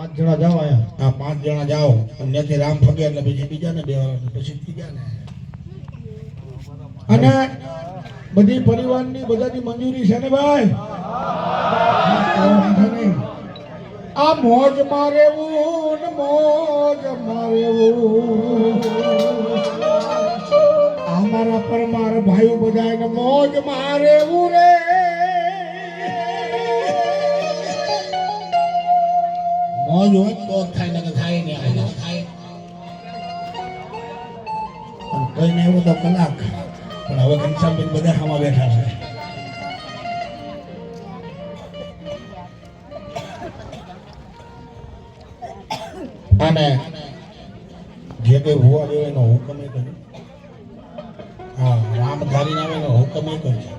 પાંચ જણા જાવ આયા હા, પાંચ જણા જાઓ. અને રામ ફગે એટલે પછી બીજાને બેવાનું પછી ત્રીજા ને. અને બધી પરિવારની બધાની મંજૂરી છે ને ભાઈ. આ મોજ મારેવું ને મોજ મારેવું. અમારા મારા પરમાર ભાઈઓ બધા મોજ મારેવું રે. મોજ હોય થાય ને થાય ને થાય થાય પણ કઈ એવું તો કલાક પણ હવે બધા આમાં બેઠા છે જે કઈ હોવા દેવાય એનો હુકમ એ કર્યો હા રામ ધારી આવે એનો હુકમ એ કર્યો